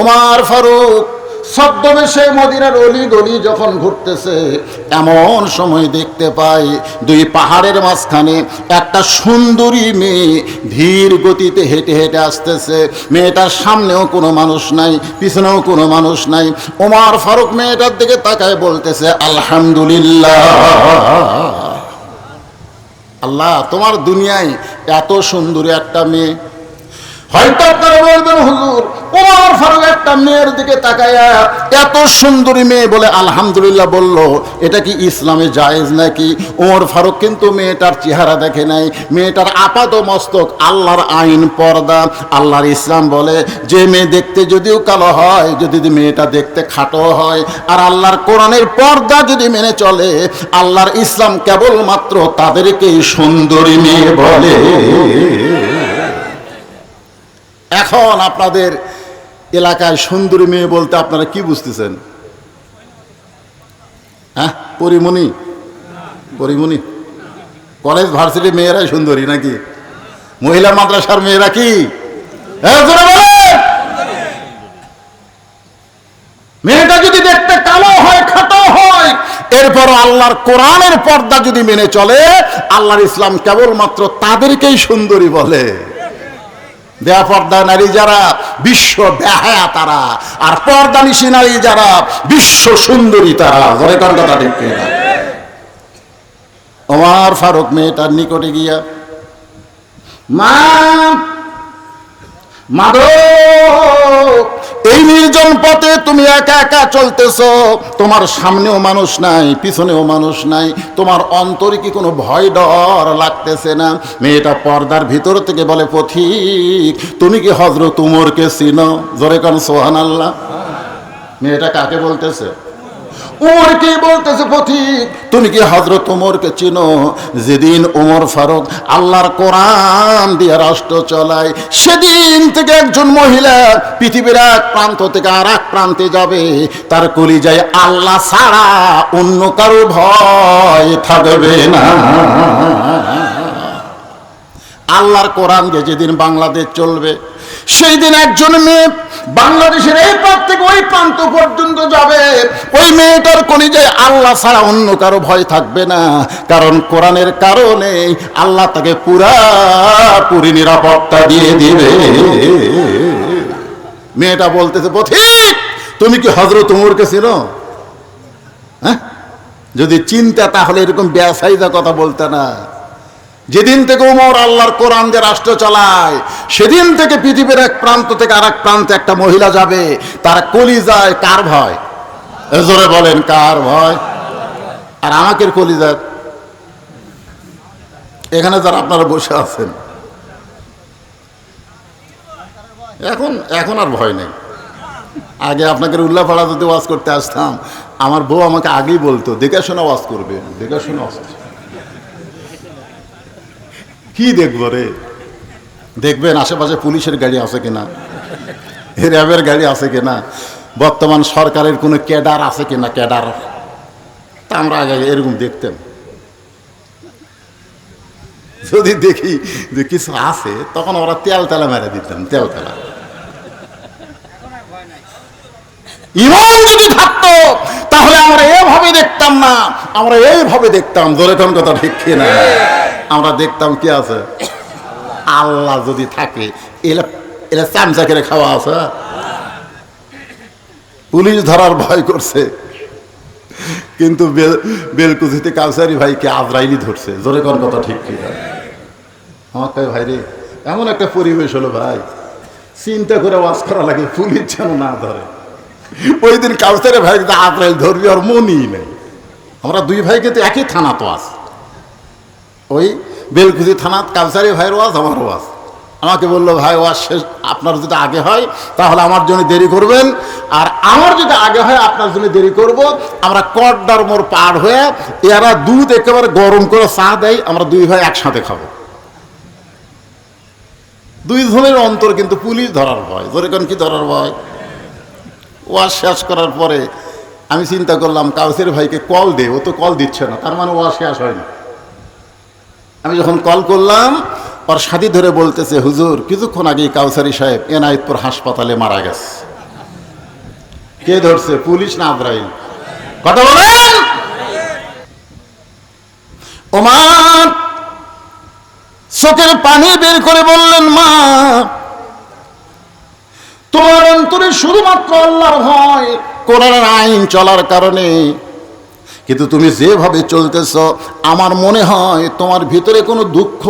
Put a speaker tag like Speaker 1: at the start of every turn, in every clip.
Speaker 1: ওমার ফারুক ছদ্মবেশে মদিনার অলি গলি যখন ঘুরতেছে, এমন সময় দেখতে পাই দুই পাহাড়ের মাঝখানে একটা সুন্দরী মেয়ে ধীর গতিতে হেঁটে হেঁটে আসতেছে। মেয়েটার সামনেও কোনো মানুষ নাই, পিছনেও কোনো মানুষ নাই। ওমার ফারুক মেয়েটার দিকে তাকায় বলতেছে, আলহামদুলিল্লাহ। আল্লাহ, তোমার দুনিয়ায় এত সুন্দরী একটা মেয়ে হয়তো আপনারা বলবেন হুজুর, ওমর ফারুক একটা মেয়ের দিকে তাকায়া এত সুন্দরী মেয়ে বলে আলহামদুলিল্লাহ বলল, এটা কি ইসলামে জায়েজ নাকি? ওমর ফারুক কিন্তু মেয়েটার চেহারা দেখে নাই, মেয়েটার আপাত মস্তক আল্লাহর আইন পর্দা। আল্লাহর ইসলাম বলে, যে মেয়ে দেখতে যদিও কালো হয়, যদি মেয়েটা দেখতে খাটো হয়, আর আল্লাহর কোরআনের পর্দা যদি মেনে চলে, আল্লাহর ইসলাম কেবলমাত্র তাদেরকেই সুন্দরী মেয়ে বলে। এখন আপনাদের এলাকায় সুন্দরী মেয়ে বলতে আপনারা কি বুঝতেছেন? হ্যাঁ পরিমণি? পরিমণি? কলেজ ভার্সিটি মেয়েরাই সুন্দরী নাকি? মহিলা মাদ্রাসার মেয়েরা কি। মেয়েটা যদি দেখতে কালো হয়, খাটো হয় এরপর আল্লাহর কোরআনের পর্দা যদি মেনে চলে, আল্লাহর ইসলাম কেবলমাত্র তাদেরকেই সুন্দরী বলে। দেয়া পর্দা নারী যারা, বিশ্ব বেহায়া তারা আর পর্দা নিশি নারী যারা, বিশ্ব সুন্দরী তারা ঘরে কার কথা ঠিক? ওমর ফারুক মেয়েটার নিকটে গিয়া, মা মাধব এই নির্জন পথে তুমি একা একা চলতেছ? তোমার সামনেও মানুষ নাই, পিছনেও মানুষ নাই। তোমার অন্তরে কি কোনো ভয় ডর লাগতেছে না? মেয়েটা পর্দার ভিতর থেকে বলে, পথিক, তুমি কি হজরত উমরকে চিনো? জোরে কান সোহান আল্লাহ মেয়েটা কাকে বলতেছে? উমরকে বলতেছে পথিক? তুমি কি হজরত উমরকে চিনো? যেদিন উমর ফারুক আল্লাহর কোরআন দিয়ে রাষ্ট্র চলায়, সেদিন থেকে একজন মহিলা পৃথিবীর এক প্রান্ত থেকে আর এক প্রান্তে যাবে। তার কলি যায় আল্লাহ ছাড়া অন্য কারও ভয় থাকবে না। আল্লাহর কোরআন যে যেদিন বাংলাদেশ চলবে সেই দিন একজন মেয়ে বাংলাদেশের এই প্রান্ত থেকে ওই প্রান্ত পর্যন্ত যাবে। ওই মেয়েটার কলিজায় আল্লাহ ছাড়া অন্য কারও ভয় থাকবে না। কারণ কোরআনের কারণে আল্লাহ তাকে পুরা পুরি নিরাপত্তা দিয়ে দিবে। মেয়েটা বলতেছে, পথিক, তুমি কি হজরত উমরকে ছিল হ্যাঁ? যদি চিন্তা তাহলে এরকম ব্যবসায়ীদের কথা বলতে না। যেদিন থেকে উমর আল্লাহর কোরআন যে রাষ্ট্র চালায়, সেদিন থেকে পৃথিবীর এক প্রান্ত থেকে আর এক প্রান্তে একটা মহিলা যাবে, তার কলি যায় কার ভয়? বলেন, কার ভয়? আর আমাকে কলি যায় এখানে যারা আপনারা বসে আছেন। এখন এখন আর ভয় নেই। আগে আপনাকে উল্লাপাড়া যদি ওয়াজ করতে আসতাম। আমার বউ আমাকে আগেই বলতো, দেখে শোনা ওয়াজ করবে, দেখে শোনা ওয়াজ। কি দেখব রে? দেখবেন আশেপাশে পুলিশের গাড়ি আছে কিনা? র্যাবের গাড়ি আছে কিনা? বর্তমান সরকারের কোনো ক্যাডার আছে কিনা ক্যাডার? তা আমরা আগে এরকম দেখতাম। যদি দেখি যে কিছু আছে, তখন ওরা তেল তেলা মেরে দিতাম, তেল তেলা। ইমান যদি থাকতো, তাহলে আমরা এভাবে দেখতাম না। আমরা এইভাবে দেখতাম জোরে কোন কথা ঠিক না আমরা দেখতাম কি আছে? আল্লাহ যদি থাকে, এলা চামচা করে খাওয়া আছে পুলিশ ধরার ভয় করছে। কিন্তু বেল- বেলকুচিতে কাউসারি ভাইকে আজরাইলি ধরছে। জোরে কর কথা ঠিক কি তাই ভাই রে, এমন একটা পরিবেশ হলো ভাই। চিন্তা করে ওয়াজ করা লাগে, পুলিশ যেন না ধরে। ওই দিন কাউসারে ভাই আজরাইল ধরবি আর মনই নেই। আমরা দুই ভাইকে তো একই থানা তো আস ওই বেলকুচি থানাত কাউসারি ভাইয়ের ওয়াজ, আমার ওয়াজ। আমাকে বলল, ভাই, ওয়াজ শেষ, আপনার যদি আগে হয়, তাহলে আমার জন্য দেরি করবেন। আর আমার যদি আগে হয়, আপনার জন্য দেরি করব। আমরা কড্ডার মোর পার হয়ে এরা দুধ একেবারে গরম করে চা দেয়, আমরা দুই ভাই একসাথে খাব। দুই ধরনের অন্তর কিন্তু পুলিশ ধরার ভয়। ধরে কোন কি ধরার ভয়? ওয়াজ শেষ করার পরে আমি চিন্তা করলাম কাউসের ভাইকে কল দে, ও তো কল দিচ্ছে না, তার মানে ওয়াজ শেষ হয়নি। আমি যখন কল করলাম, ওর সাথী ধরে বলতেছে, হুজুর, কিছুক্ষণ আগে কাউসারি সাহেব এনায়েতপুর হাসপাতালে মারা গেছে। কে ধরছে? পুলিশ না আব্রাহিম কথা বলেন! ওমান, চোখের পানি বের করে বললেন, মা, তোমার অন্তরে শুধুমাত্র আল্লাহর ভয় কোরআনের আইন চলার কারণে কিন্তু তুমি যেভাবে চলতেছ, আমার মনে হয় তোমার ভিতরে কোনো দুঃখ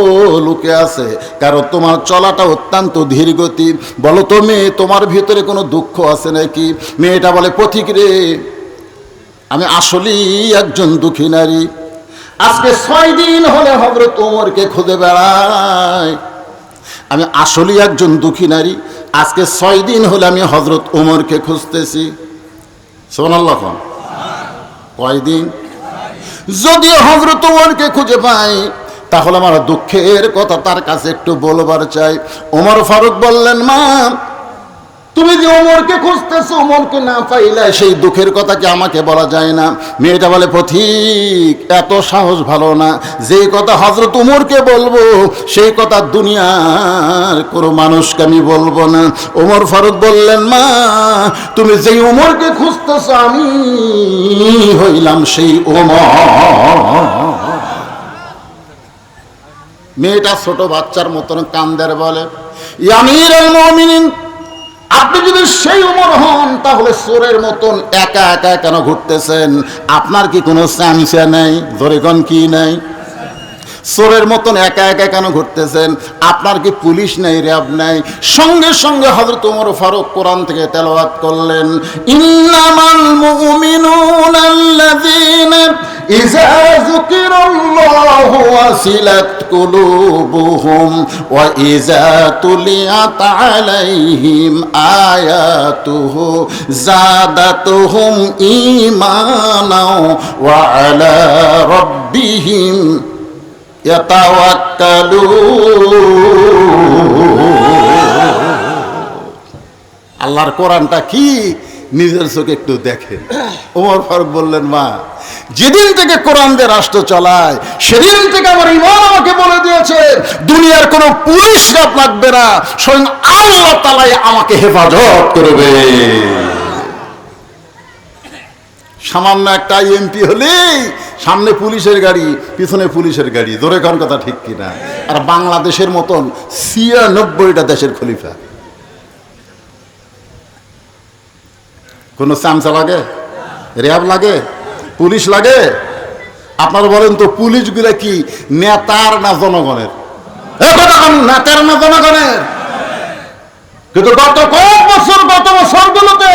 Speaker 1: লুকে আছে। কারণ তোমার চলাটা অত্যন্ত ধীর গতি। বলো তো মেয়ে, তোমার ভিতরে কোনো দুঃখ আছে নাকি? মেয়েটা বলে, পথিক রে, আমি আসলেই একজন দুঃখী নারী। আজকে ছয় দিন হলে হজরত ওমরকে খুঁজে বেড়ায় আমি আসলেই একজন দুঃখী নারী। আজকে ছয় দিন হলে আমি হজরত ওমরকে খুঁজতেছি। সোনাল্লাহ কয়দিন? যদি হজরত ওমরকে খুঁজে পাই, তাহলে আমার দুঃখের কথা তার কাছে একটু বলবার চাই। ওমর ফারুক বললেন, মা তুমি যে ওমরকে খুঁজতেছো, ওমরকে না পাইলে সেই দুঃখের কথা কি আমাকে বলা যায় না? মেয়েটা বলে পথিক এত সাহস ভালো না। যে কথা হজরত উমরকে বলব, সেই কথা দুনিয়ার কোনো মানুষকে আমি বলব না। ওমর ফারুক বললেন, মা, তুমি যেই উমরকে খুঁজতেছো, আমি হইলাম সেই ওমর। মেয়েটা ছোট বাচ্চার মতন কান্দের বলে ইয়ামির আপনি যদি সেই উমর হন, তাহলে সোরের মতন একা একা কেন ঘুরতেছেন? আপনার কি কোনো চামচা নেই? ধরে কি নেই? সোরের মতন একা একা কেন ঘুরতেছেন? আপনার কি পুলিশ নেই, র্যাব নেই? সঙ্গে সঙ্গে হজরত উমর ফারুক কোরআন থেকে তেলাওয়াত করলেন, ইন্নামাল মুমিনুনা আল্লাযীনা ইযা যুকিরাল্লাহু ওয়াসিলাত কুলুবুহুম ওয়া ইযা তুলিয়াত আলাইহিম আয়াতুহু জাদাতুহুম ঈমানাও ওয়া আলা রাব্বিহিম আল্লাহর কোরআনটা কি? নিজের চোখে একটু দেখে ওমর ফারুক বললেন, মা, যেদিন থেকে কোরআন দিয়ে রাষ্ট্র চালায়, সেদিন থেকে আমার ইমান আমাকে বলে দিয়েছে, দুনিয়ার কোনো পুলিশ রাত লাগবে না, স্বয়ং আল্লাহ তালাই আমাকে হেফাজত করবে। সামান্য একটা এমপি হলেই সামনে পুলিশের গাড়ি, পিছনে পুলিশের গাড়ি। ধরে কোন কথা ঠিক কিনা? আর বাংলাদেশের মতন ছিয়ানব্বইটা দেশের খলিফা। কোনো চামচা লাগে? র্যাব লাগে? পুলিশ লাগে? আপনারা বলেন তো, পুলিশগুলা কি নেতার না জনগণের? নেতার না জনগণের? কিন্তু গত কয়েক বছর গত বছরগুলোতে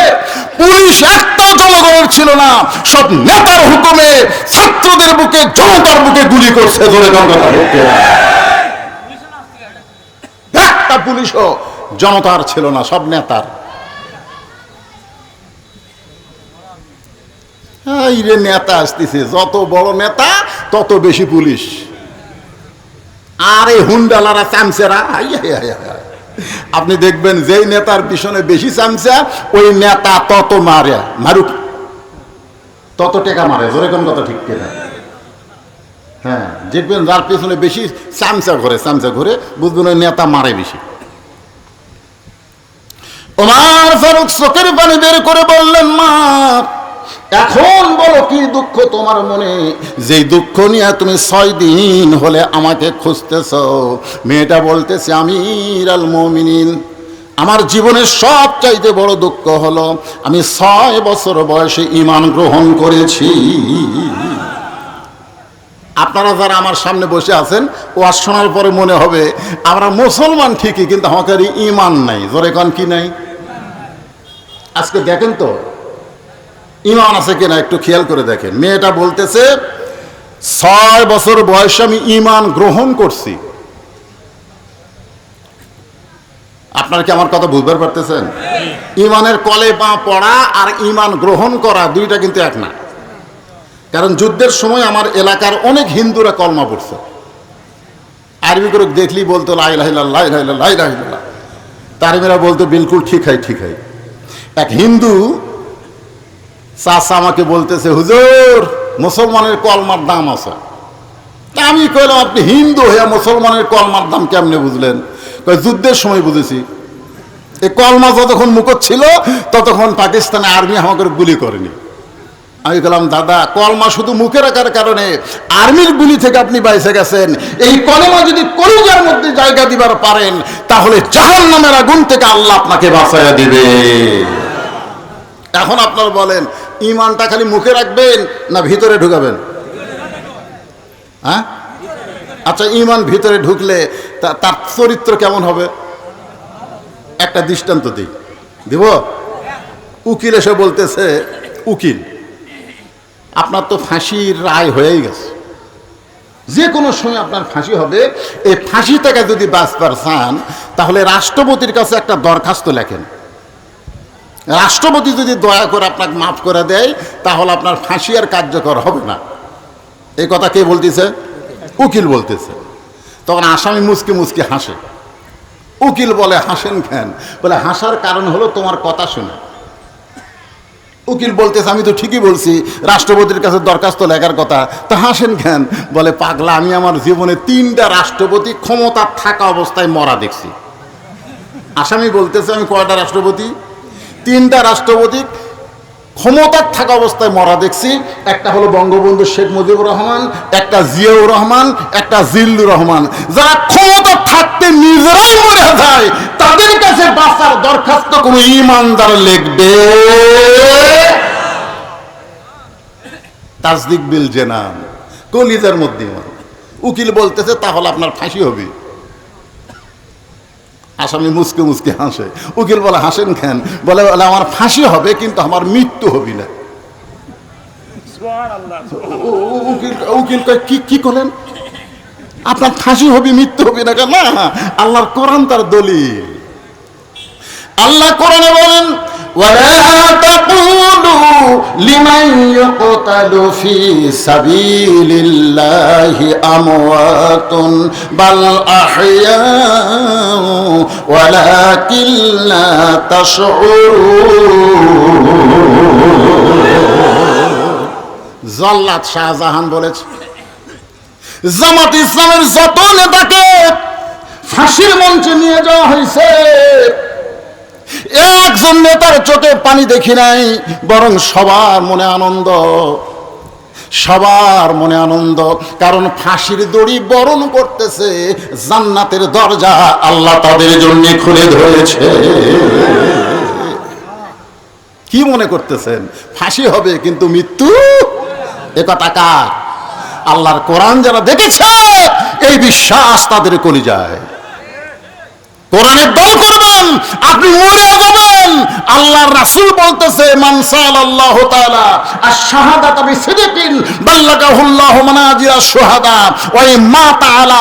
Speaker 1: পুলিশ একটা জনগণের ছিল না। সব নেতার হুকুমে ছাত্রদের বুকে জনতার বুকে গুলি করছে ধরে একটা পুলিশও জনতার ছিল না সব নেতার। এই রে নেতা আসতেছে যত বড় নেতা তত বেশি পুলিশ। আর হুন্ডালারা চামচেরা আই, আই, আই, আই। আপনি দেখবেন যেই নেতার পিছনে বেশি চামচা, ওই নেতা তত মারে, মারুক। তত টেকা মারে, জোরে কোন কথা ঠিক কিনা? হ্যাঁ দেখবেন যার পেছনে বেশি চামচা ঘরে চামচা ঘরে, বুঝবেন ওই নেতা মারে বেশি। ওমার ফারুক চোখের পানি বের করে এখন বলো কি দুঃখ তোমার মনে? যে দুঃখ নিয়ে তুমি ছয় দিন হলে আমাকে খুঁজতেছ, মেয়েটা বলতেছে আমি আল মমিনিন, আমার জীবনের সব চাইতে বড় দুঃখ হলো আমি ছয় বছর বয়সে ইমান গ্রহণ করেছি। আপনারা যারা আমার সামনে বসে আছেন, ওয়াজ শোনার পরে মনে হবে, আমরা মুসলমান ঠিকই, কিন্তু আমাদের ইমান নাই। জোরে কন কি নাই? আজকে দেখেন তো ইমান আছে কিনা একটু খেয়াল করে দেখেন। মেয়েটা বলতেছে, ছয় বছর বয়সে আমি ইমান গ্রহণ করছি। আপনার কি আমার কথা বুঝতে পারতেছেন? ইমানের কলে পা পড়া আর ইমান গ্রহণ করা দুইটা কিন্তু এক না। কারণ যুদ্ধের সময় আমার এলাকার অনেক হিন্দুরা কলমা পড়ছে। আরবি করে দেখলি বলতো লাই লাইলা লাই লাইলা লাই লাইলা তারিমেরা বলতো, বিলকুল ঠিক হয় ঠিক হয়। এক হিন্দু চাষা আমাকে বলতেছে, হুজুর, মুসলমানের কলমার দাম আছে। তা আমি কইলাম, আপনি হিন্দু হয়ে মুসলমানের কলমার দাম কেমনে বুঝলেন? যুদ্ধের সময় বুঝেছি। এই কলমা যতক্ষণ মুখত ছিল, ততক্ষণ পাকিস্তানে আর্মি আমাকে গুলি করেনি। আমি বললাম দাদা, কলমা শুধু মুখে রাখার কারণে আর্মির গুলি থেকে আপনি বাইসে গেছেন। এই কলমা যদি কলিজার মধ্যে জায়গা দিবার পারেন, তাহলে জাহান নামের আগুন থেকে আল্লাহ আপনাকে বাঁচাইয়া দিবে। এখন আপনার বলেন ইমানটা খালি মুখে রাখবেন না ভিতরে ঢুকাবেন? হ্যাঁ? আচ্ছা ইমান ভিতরে ঢুকলে তার চরিত্র কেমন হবে? একটা দৃষ্টান্ত দিই। দিব? উকিল এসে বলতেছে, উকিল, আপনার তো ফাঁসির রায় হয়েই গেছে। যে কোনো সময় আপনার ফাঁসি হবে। এই ফাঁসি থেকে যদি বাঁচবার চান, তাহলে রাষ্ট্রপতির কাছে একটা দরখাস্ত লেখেন। রাষ্ট্রপতি যদি দয়া করে আপনাকে মাফ করে দেয়, তাহলে আপনার ফাঁসি আর কার্যকর হবে না। এই কথা কে বলতেছে? উকিল বলতেছে। তখন আসামি মুসকি মুসকি হাসে। উকিল বলে, হাসেন খেন বলে, হাসার কারণ হলো তোমার কথা শুনে। উকিল বলতেছে, আমি তো ঠিকই বলছি, রাষ্ট্রপতির কাছে দরখাস্ত লেখার কথা। তা হাসেন খেন বলে, পাগলা, আমি আমার জীবনে তিনটা রাষ্ট্রপতি ক্ষমতা থাকা অবস্থায় মরা দেখছি। আসামি বলতেছে, আমি কয়টা রাষ্ট্রপতি? তিনটা রাষ্ট্রপতি ক্ষমতার থাকা অবস্থায় মরা দেখছি। একটা হলো বঙ্গবন্ধু শেখ মুজিবুর রহমান, একটা জিয়াউর রহমান, একটা জিল্লুর রহমান। যারা ক্ষমতা থাকতে নিজেরাই মরে যায়, তাদের কাছে বাঁচার দরখাস্ত কোনো ইমানদার লিখবে? তাজদিক বিল জেনাম কলিজার মধ্যে উকিল বলতেছে, তাহলে আপনার ফাঁসি হবে। আসামি মুসকে মুসকে হাসে। উকিল বলে হাসেন খেন বলে বলে আমার ফাঁসি হবে কিন্তু আমার মৃত্যু হবি না। উকিল কি কি করলেন? আপনার ফাঁসি হবি মৃত্যু হবে না কেন? না আল্লাহর কোরআন তার দলিল। আল্লাহ কোরআনে বলেন ولا تقولوا لمن يقتل في سبيل الله أموات بل أحياء ولكن لا تشعرون জল্লাদ শাহজাহান বলেছে জামাত ইসলামের যত নেতাকে ফাঁসির মঞ্চে নিয়ে যাওয়া হয়েছে একজন নেতার চোখে পানি দেখি নাই, বরং সবার মনে আনন্দ। সবার মনে আনন্দ, কারণ ফাঁসির দড়ি বরণ করতেছে জান্নাতের দরজা আল্লাহ তাদের জন্য খুলে ধরেছে। কি মনে করতেছেন? ফাঁসি হবে কিন্তু মৃত্যু? এ কথা কার? আল্লাহর কোরআন যারা দেখেছে, এই বিশ্বাস তাদের কলি যায় কোরআনের দল করবেন আপনি রাসূল বলতেছে, মান সাল্লাল্লাহু তাআলা, আশ-শাহাদাত বিসিদকিন বাল্লাগাহুল্লাহু মানাজিরা শুহাদা, ওয়া মা তাআলা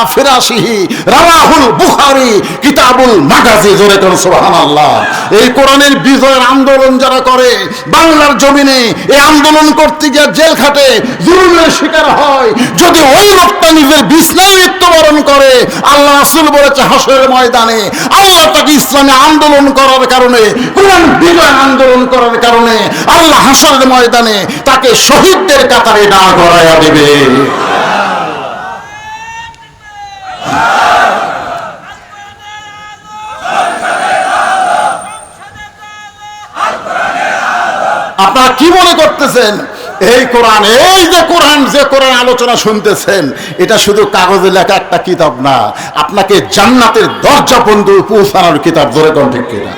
Speaker 1: রাওয়াহুল বুখারী, কিতাবুল মাগাজি জোরে সুবহানাল্লাহ। এই কোরআনের বিজয়ের আন্দোলন যারা করে, বাংলার জমিনে এই আন্দোলন করতে গিয়ে জেল খাটে, জুলুমের শিকার হয়। যদি ওই লোকটা নিজের বিছনায় মৃত্যুবরণ করে, আল্লাহ রাসূল বলেছে, হাসরের ময়দানে আল্লাহ তাকে ইসলামে আন্দোলন করার কারণে, কোরআন বিজয় আন্দোলন করার কারণে, আল্লাহ ময়দানে তাকে শহীদদের কাতারে দাঁড় করাইয়া দেবে। আপনারা কি মনে করতেছেন? এই কোরআন, এই যে কোরআন যে কোরআন আলোচনা শুনতেছেন, এটা শুধু কাগজে লেখা একটা কিতাব না, আপনাকে জান্নাতের দরজা বন্ধু পৌঁছানোর কিতাব ধরে কোন কিনা?